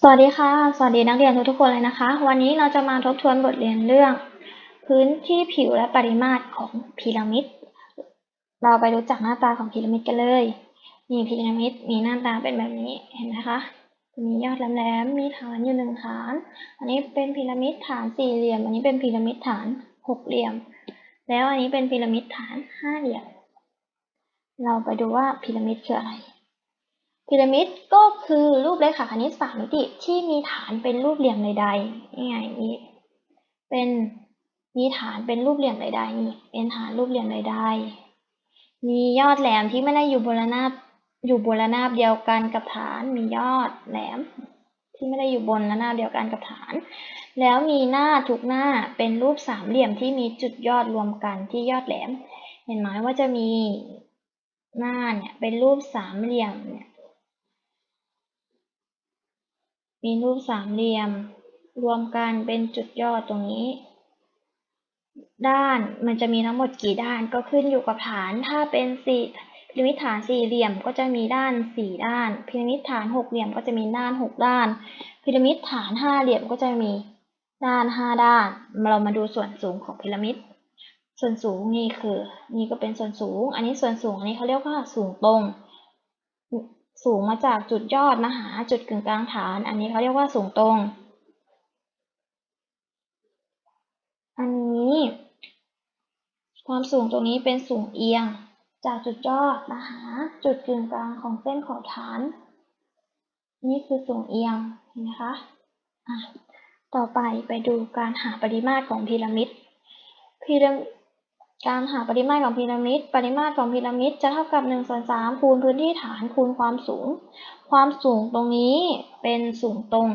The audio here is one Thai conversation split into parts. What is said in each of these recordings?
สวัสดีค่ะ สวัสดีนักเรียนทุกๆคนเลยนะคะ วันนี้เราจะมาทบทวนบทเรียนเรื่อง พื้นที่ผิวและปริมาตรของพีระมิด เราไปรู้จักหน้าตาของพีระมิดกันเลย นี่พีระมิดมีหน้าตาเป็นแบบนี้ เห็นไหมคะ มียอดแหลมๆ มีฐานอยู่หนึ่งฐาน อันนี้เป็นพีระมิดฐานสี่เหลี่ยม อันนี้เป็นพีระมิดฐานหกเหลี่ยม แล้วอันนี้เป็นพีระมิดฐานห้าเหลี่ยม เราไปดูว่าพีระมิดคืออะไร พีระมิดก็คือรูปเรขาคณิตสามมิติที่มีฐานเป็นรูปเหลี่ยมใดๆนี่ไงนี่เป็นมีฐานเป็นรูปเหลี่ยมใดๆนี่เป็นฐานรูปเหลี่ยมใดๆมียอดแหลมที่ไม่ได้อยู่บนระนาบอยู่บนระนาบเดียวกันกับฐาน มียอดแหลม ที่ไม่ได้อยู่บนระนาบเดียวกันกับฐาน แล้วมีหน้าทุกหน้าเป็นรูปสามเหลี่ยมที่มีจุดยอดรวมกันที่ยอดแหลม เห็นไหมว่าจะมีหน้าเนี่ยเป็นรูปสามเหลี่ยมเนี่ย มีรูปสามเหลี่ยม รวมกันเป็นจุดยอดตรงนี้ ด้านมันจะมีทั้งหมดกี่ด้านก็ขึ้นอยู่กับฐาน ถ้าเป็นสี่พีระมิดฐานสี่เหลี่ยมก็จะมีด้านสี่ด้าน พีระมิดฐานหกเหลี่ยมก็จะมีด้านหกด้าน พีระมิดฐานห้าเหลี่ยมก็จะมีด้านห้าด้าน เรามาดูส่วนสูงของพีระมิด ส่วนสูงนี่คือ นี่ก็เป็นส่วนสูง อันนี้ส่วนสูงอันนี้เขาเรียกว่าสูงตรง สูงมาจากจุดยอดมาหาจุดกึ่งกลางฐาน อันนี้เขาเรียกว่าสูงตรง อันนี้ ความสูงตรงนี้เป็นสูงเอียง จากจุดยอดมาหาจุดกึ่งกลางของเส้นขอบฐาน นี่คือสูงเอียงเห็นไหมคะะต่อไปไปดูการหาปริมาตรของพีระมิดพีระมิด การหาปริมาตรของพีระมิด ปริมาตรของพีระมิดจะเท่ากับ1ส่วน3คูณพื้นที่ฐานคูณความสูง ความสูงตรงนี้เป็นสูงตรง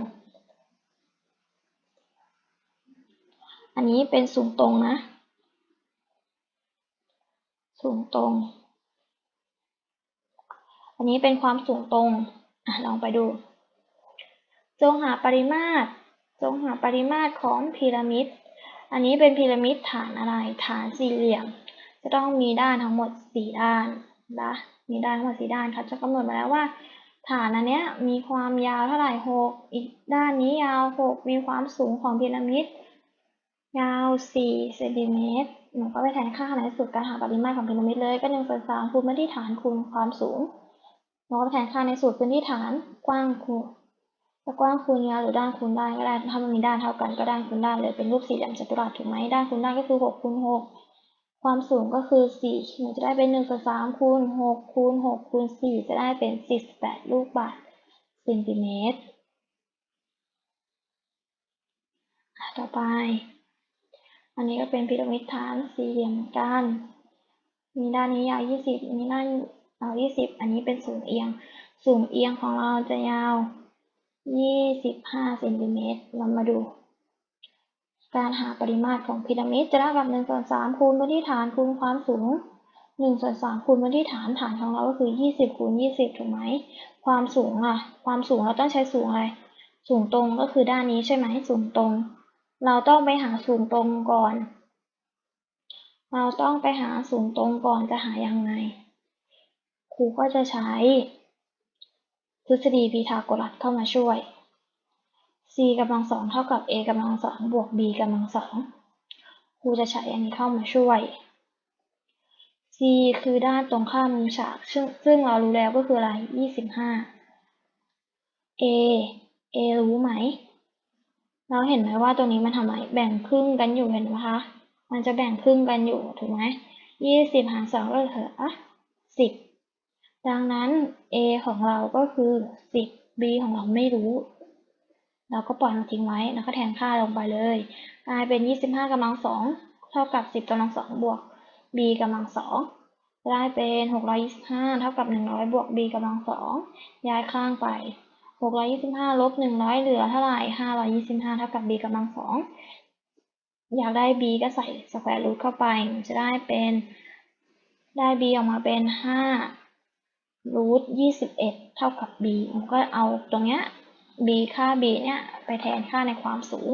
อันนี้เป็นสูงตรงนะ สูงตรง อันนี้เป็นความสูงตรงอลองไปดู จงหาปริมาตร จงหาปริมาตรของพีระมิด อันนี้เป็นพีระมิดฐานอะไร ฐานสี่เหลี่ยม จะต้องมีด้านทั้งหมดสี่ด้านนะมีด้านทั้งหมดสี่ด้านเขาจะกำหนดมาแล้วว่า ฐานอันเนี้ยมีความยาวเท่าไหร่หกอีกด้านนี้ยาวหกมีความสูงของพีระมิดยาวสี่เซนติเมตรหนูก็ไปแทนค่าในสูตรการหาปริมาตรของพีระมิดเลย ก็หนึ่งส่วนสามคูณพื้นที่ฐานคูณความสูงหนูก็ไปแทนค่าในสูตรพื้นที่ฐานกว้างคูณ จะกว้างคูณยาวหรือด้านคูณด้านก็ได้ ถ้ามันมีด้านเท่ากันก็ด้านคูณด้านเลย เป็นรูปสี่เหลี่ยมจัตุรัสถูกไหมด้านคูณด้านก็คือหกคูณหกความสูงก็คือสี่หนูจะได้เป็นหนึ่งส่วนสามคูณหกคูณหกคูณสี่จะได้เป็นสี่สิบแปดลูกบาศก์เซนติเมตร ต่อไป อันนี้ก็เป็นพีระมิดฐานสี่เหลี่ยมกัน มีด้านนี้ยาวยี่สิบมีด้านยาวยี่สิบอันนี้เป็นสูงเอียง สูงเอียงของเราจะยาว ยี่สิบห้าเซนติเมตร เรามาดู การหาปริมาตรของพีระมิดจะได้กับหนึ่งส่วนสามคูณพื้นที่ฐานคูณความสูงหนึ่งส่วนสามคูณพื้นที่ฐานฐานของเราก็คือยี่สิบคูณยี่สิบถูกไหม ความสูงอะ ความสูงเราต้องใช้สูงอะไร สูงตรงก็คือด้านนี้ใช่ไหมสูงตรง เราต้องไปหาสูงตรงก่อน เราต้องไปหาสูงตรงก่อนจะหายังไง ครูก็จะใช้ ฤษฎีพีทาโกรัสเข้ามาช่วย c กำลังสองเท่ากับ a กำลังสองบวก b กำลังสองครูจะใช้อันนี้เข้ามาช่วย c คือด้านตรงข้ามมุมฉาก ซึ่งซึ่งเรารู้แล้วก็คืออะไรยี่สิบห้า a a รู้ไหม เราเห็นไหมว่าตรงนี้มันทำไมแบ่งครึ่งกันอยู่เห็นไหมคะ มันจะแบ่งครึ่งกันอยู่ถูกไหมยี่สิบหารสองก็เหลือสิบ ดังนั้น a ของเราก็คือสิบ b ของเราไม่รู้ เราก็ปล่อยมันทิ้งไว้ แล้วก็แทนค่าลงไปเลย กลายเป็นยี่สิบห้ากำลังสองเท่ากับสิบกำลังสองบวก b กำลังสองได้เป็นหกร้อยยี่สิบห้าเท่ากับหนึ่งร้อยบวก b กำลังสองย้ายข้างไปหกร้อยยี่สิบห้าลบหนึ่งร้อยเหลือเท่าไหร่ห้าร้อยยี่สิบห้าเท่ากับ b กำลังสองอยากได้ b ก็ใส่สแควร์รูทเข้าไป จะได้เป็น ได้ b ออกมาเป็นห้า รูทยี่สิบเอ็ดเท่ากับ b มันก็เอาตรงเนี้ย b ค่า b เนี่ย ไปแทนค่าในความสูง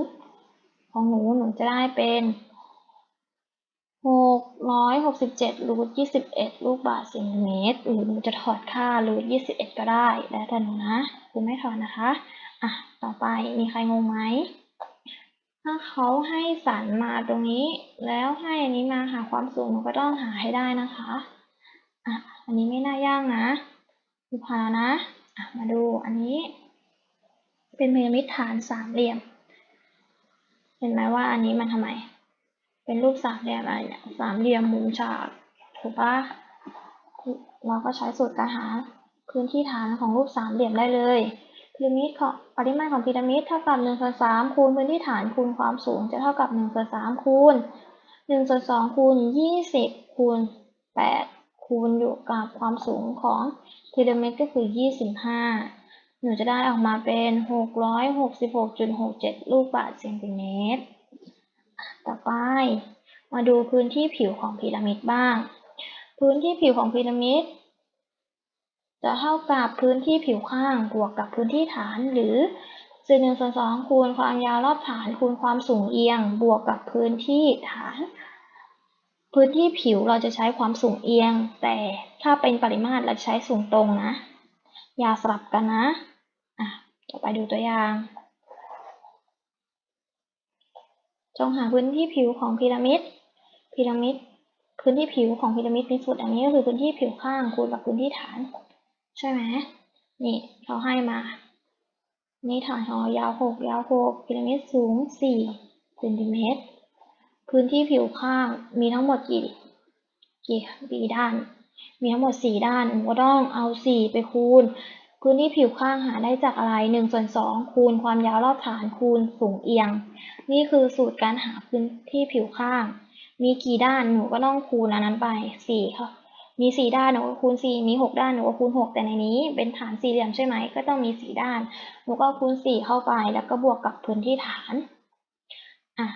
ของหนูหนูจะได้เป็นหหกร้อยหกสิบเจ็ดรูทยี่สิบเอ็ดลูกบาศก์เซนติเมตรหรือหนูจะถอดค่ารูทยี่สิบเอ็ดก็ได้ แล้วแต่หนูนะครูไม่ถอดนะคะ อะ ต่อไปมีใครงงไหมถ้าเขาให้สันมาตรงนี้ แล้วให้อันนี้มาหาความสูงหนูก็ต้องหาให้ได้นะคะ อะ อันนี้ไม่น่ายากนะดูพานะอะมาดูอันนี้ เป็นพีระมิดฐานสามเหลี่ยม เห็นไหมว่าอันนี้มันทำไม เป็นรูปสามเหลี่ยมอะไรเนี่ยสามเหลี่ยมมุมฉากถูกปะเราก็ใช้สูตรการหาพื้นที่ฐานของรูปสามเหลี่ยมได้เลยพีระมิดของปริมาตรของพีระมิดเท่ากับหนึ่งส่วนสามคูณพื้นที่ฐานคูณความสูงจะเท่ากับหนึ่งส่วนสามคูณหนึ่งส่วนสองคูณยี่สิบคูณแปด คูณอยู่กับความสูงของพีระมิดก็คือยี่สิบห้าหนูจะได้ออกมาเป็นหกร้อยหกสิบหกจุดหกเจ็ดลูกบาศก์เซนติเมตร ต่อไป มาดูพื้นที่ผิวของพีระมิดบ้าง พื้นที่ผิวของพีระมิด จะเท่ากับพื้นที่ผิวข้างบวกกับพื้นที่ฐานหรือส่วนหนึ่งส่วนสองคูณความยาวรอบฐานคูณความสูงเอียง บวกกับพื้นที่ฐาน พื้นที่ผิวเราจะใช้ความสูงเอียง แต่ถ้าเป็นปริมาตรเราใช้สูงตรงนะ อย่าสลับกันนะอะต่อไปดูตัวอย่าง จงหาพื้นที่ผิวของพีระมิด พีระมิด พื้นที่ผิวของพีระมิดมีสุดอันนี้ก็คือพื้นที่ผิวข้างคูณกับพื้นที่ฐาน ใช่ไหมนี่เขาให้มา นี่ฐานของเรายาวหกยาวหกพีระมิดสูงสี่เซนติเมตร พื้นที่ผิวข้างมีทั้งหมดกี่กี่กี่ด้าน มีทั้งหมดสี่ด้านหนูก็ต้องเอาสี่ไปคูณ พื้นที่ผิวข้างหาได้จากอะไรหนึ่งส่วนสองคูณความยาวรอบฐานคูณสูงเอียง นี่คือสูตรการหาพื้นที่ผิวข้าง มีกี่ด้านหนูก็ต้องคูณอันนั้นไปสี่ค่ะมีสี่ด้านหนูก็คูณสี่มีหกด้านหนูก็คูณหกแต่ในนี้เป็นฐานสี่เหลี่ยมใช่ไหมก็ต้องมีสี่ด้านหนูก็คูณสี่เข้าไปแล้วก็บวกกับพื้นที่ฐานอะ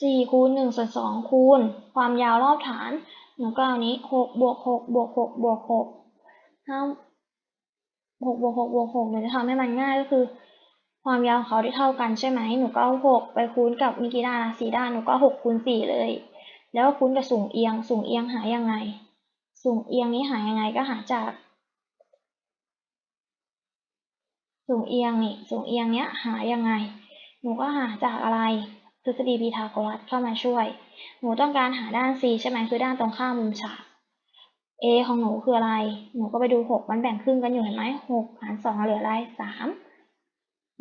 สี่คูณหนึ่งส่วนสองคูณ ความยาวรอบฐานหนูก็เอานี้หกบวกหกบวกหกบวกหกห้าหกบวกหกบวกหกหนูจะทำให้มันง่ายก็คือ ความยาวของเขาที่เท่ากันใช่ไหมหนูก็เอาหกไปคูณกับมีกี่ด้านนะสี่ด้านหนูก็หกคูณสี่เลย แล้วคูณกับสูงเอียง สูงเอียงหายังไง สูงเอียงนี้หายังไงก็หาจาก สูงเอียงนี่สูงเอียงเนี้ยหายังไง หนูก็หาจากอะไร ฤษฎีพีทาโกรัสเข้ามาช่วย หนูต้องการหาด้าน c ใช่ไหมคือด้านตรงข้ามมุมฉาก a ของหนูคืออะไร หนูก็ไปดูหกมันแบ่งครึ่งกันอยู่เห็นไหมหกหารสองเหลืออะไรสาม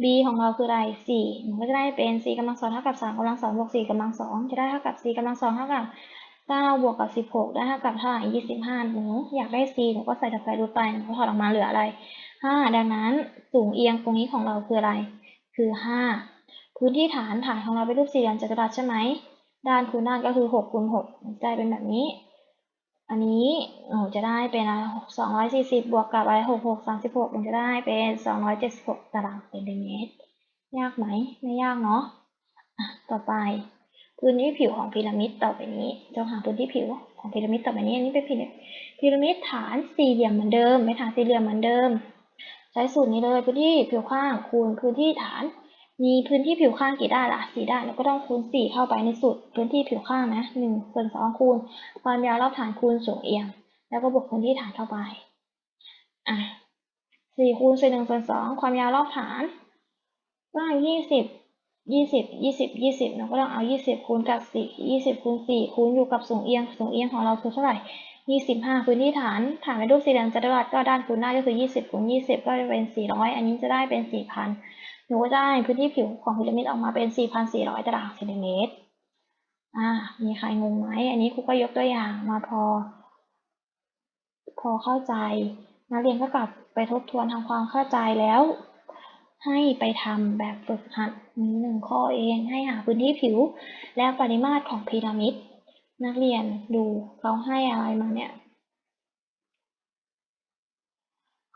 b ของเราคืออะไรสี่หนูก็จะได้เป็น c กำลังสองเท่ากับสามกำลังสองบวกสี่กำลังสองจะได้เท่ากับ c กำลังสองเท่ากับเก้าบวกกับสิบหกได้เท่ากับเท่าไหร่ยี่สิบห้าหนูอยากได้ c หนูก็ใส่จากไปรูทไปหนูก็ถอดออกมาเหลืออะไรห้าดังนั้นสูงเอียงตรงนี้ของเราคืออะไร คือห้า พื้นที่ฐานฐานของเราเป็นรูปสี่เหลี่ยมจัตุรัสใช่ไหมด้านคูณด้านก็คือหกคูณหกจะได้เป็นแบบนี้ อันนี้หนูจะได้เป็นสองร้อยสี่สิบบวกกับอะไรหกหกสามสิบหกมันจะได้เป็นสองร้อยเจ็ดสิบหกตารางเซนติเมตร ยากไหม ไม่ยากเนาะต่อไป พื้นที่ผิวของพีระมิดต่อไปนี้จะหาพื้นที่ผิวของพีระมิดต่อไปนี้ อันนี้เป็นพีระมิดฐานสี่เหลี่ยมเหมือนเดิมเป็นฐานสี่เหลี่ยมเหมือนเดิม ใช้สูตรนี้เลยพื้นที่ผิวข้างคูณพื้นที่ฐาน มีพื้นที่ผิวข้างกี่ด้านล่ะสี่ด้านแล้วก็ต้องคูณสี่เข้าไปในสูตรพื้นที่ผิวข้างนะหนึ่งส่วนสองคูณ ความยาวรอบฐานคูณสูงเอียง แล้วก็บวกพื้นที่ฐานเข้าไปอะสี่คูณส่วนหนึ่งส่วนสองความยาวรอบฐานก็ยี่สิบยี่สิบยี่สิบยี่สิบเราก็ต้องเอายี่สิบคูณกับสี่ยี่สิบคูณสี่คูณอยู่กับสูงเอียง สูงเอียงของเราคือเท่าไหร่ยี่สิบห้าพื้นที่ฐานฐานเป็นรูปสี่เหลี่ยมจัตุรัสก็ด้านคูณด้าก็คือยี่สิบคูณยี่สิบก็จะเป็นสี่ร้อยอันนี้จะได้เป็นสี่พัน หนูก็ได้พื้นที่ผิวของพีระมิดออกมาเป็นสี่พันสี่ร้อยตารางเซนติเมตร อ่า มีใครงงไหม อันนี้ครูก็ยกตัวอย่างมาพอ พอเข้าใจ นักเรียนก็กลับไปทบทวนทำความเข้าใจแล้ว ให้ไปทำแบบฝึกหัดมีหนึ่งข้อเองให้หาพื้นที่ผิว และปริมาตรของพีระมิด นักเรียนดูเขาให้อะไรมาเนี่ย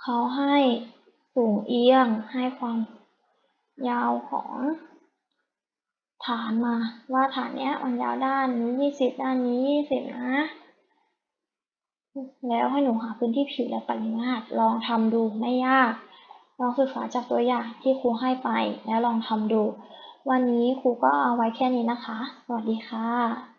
เขาให้สูงเอียงให้ความ ยาวของฐานมา ว่าฐานเนี้ยมันยาวด้านนี้ยี่สิบด้านนี้ยี่สิบนะ แล้วให้หนูหาพื้นที่ผิวและปริมาตรลองทำดูไม่ยาก ลองศึกษาจากตัวอย่างที่ครูให้ไปแล้วลองทำดู วันนี้ครูก็เอาไว้แค่นี้นะคะ สวัสดีค่ะ